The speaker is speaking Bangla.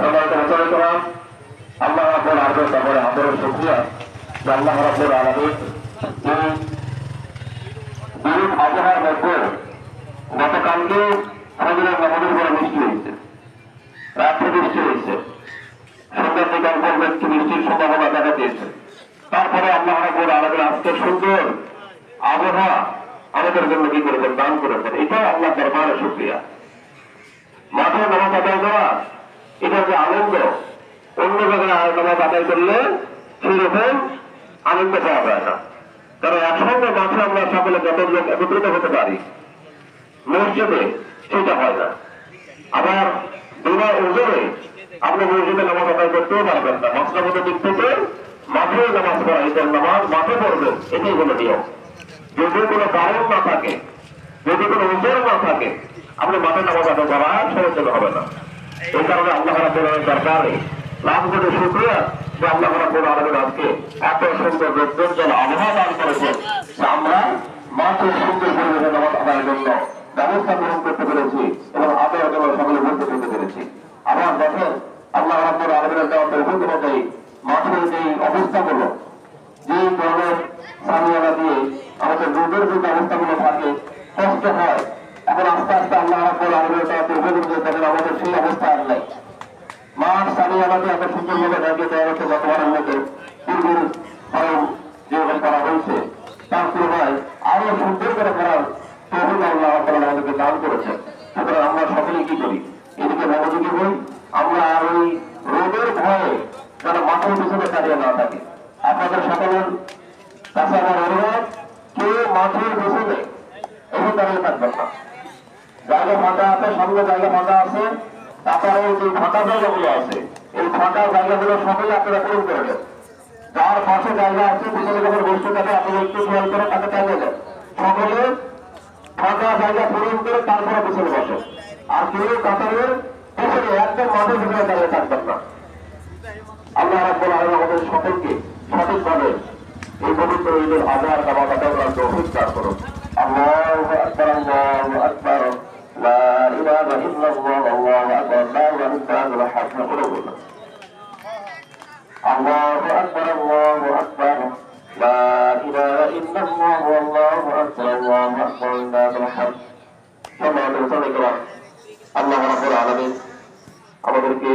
সম্মানিত মুসলিমরা আল্লাহ রাব্বুল আলামিনের দরবারে আদরের শুকরিয়া। যে আল্লাহ রাব্বুল আলামিন এই বিরূপ আবহাওয়ার মধ্যে গতকালকে ফজরের নামাজের পরে বৃষ্টি হয়েছে। রাত্রে বৃষ্টি হয়েছে। সন্ধ্যার দিকে অল্প একটু বৃষ্টির সম্ভাবনা দেখা দিয়েছে। তারপরে আল্লাহ রাব্বুল আলামিন আমাদের জন্য কি করেছেন দান? করেছেন এটাও আল্লাহ দরবারে শুকরিয়া মাঠে নামাজ আদায় করা এটা যে আনন্দ অন্য জায়গায় নামাজ আদায় করলে সেরকম আনন্দ পাওয়া যায় না। কারণ একসঙ্গে মাঠে আমরা সকলে যত লোক একত্রিত হতে পারি, মসজিদে সেটা হয় না। আবার বিনা ওজনে আপনি মসজিদে নামাজ আদায় করতেও পারবেন না। মশলাগত দিক থেকে মাঠে নামাজ পড়া ঈদের নামাজ মাঠে পড়বেন, এটাই হলো নিয়ম। যদি কোনো কারণ না থাকে, যদি কোনো ওজন না থাকে, আপনি মাঠে নামাজ আদায় করা সহজ হবে না। এই কারণে আল্লাহ রাব্বুল আলামিন দরবারে লাভ করে শুকরিয়া যে আল্লাহ রাব্বুল আলামিন আজকে এত সুন্দর রোদ্দুজ্জ্বল আবহাওয়া দান করেছেন। যে আমরা মাঠে সুন্দর পরিবেশে নামাজ আদায়ের জন্য ব্যবস্থা গ্রহণ করতে পেরেছি এবং আদায়ের জন্য সকলে বলতে পেতে পেরেছি। আবার দেখেন আল্লাহ রাব্বুল আলামিনের দেওয়া তৌফিক অনুযায়ী মাঠের যে অবস্থাগুলো যে ধরনের সামিয়ানা দিয়ে আমাদের রোগের যে ব্যবস্থাগুলো থাকে, কষ্ট হয়, এখন আস্তে আস্তে আল্লাহ রাব্বুল আলামিনের দেওয়া তৌফিক অনুযায়ী দেখেন আমাদের সেই অবস্থা আর নেই। মাঠ সামিয়ানাতে এত সুন্দরভাবে দাঁড়িয়ে দেওয়া হচ্ছে গতবারের মধ্যে পূর্বের যেরকম করা হয়েছে, তার তুলনায় আরও সুন্দর করে করার তৌফিক আল্লাহ আলামিন আমাদেরকে দান করেছেন। সুতরাং আমরা সকলেই কি করি? এদিকে মনোযোগী হই, আমরা আর ওই রোগের ভয়ে যেন মাঠের পিছনে দাঁড়িয়ে না থাকে। আপনাদের সকলের কাছে আমার অনুরোধ, কেউ মাঠের পিছনে এসে দাঁড়িয়ে থাকবেন না। জায়গা ফাঁকা আছে, সামনে জায়গা ফাঁকা আছে তারপরে যে ফাঁকা জায়গাগুলো আছে এই ফাঁকা জায়গাগুলো সকলে আপনারা পূরণ করে দেন। যার পাশে জায়গা আছে পিছনে যখন বসতে থাকে আপনি একটু খেয়াল করে তাকে চাইলে দেন। সকলে ফাঁকা জায়গা পূরণ করে তারপরে পিছনে বসে। আর কেউ কাতারের পিছনে একদম মাঠের ভিতরে দাঁড়িয়ে থাকবেন না। আল্লাহ রাব্বুল আলামিন আমাদের সকলকে সঠিকভাবে এই পবিত্র ঈদের নামাজ আদায় করার তৌফিক দান করুন। আল্লাহু। ইল্লাল্লাহ হাসনা বলুন আল্লাহু আকবার আল্লাহু আকবার লা ইলাহা ইল্লাল্লাহ আল্লাহু আকবার আল্লাহু আকবার লা ইলাহা সম্মানিত মুসলিম আল্লাহ রাব্বুল আলামিন আমাদেরকে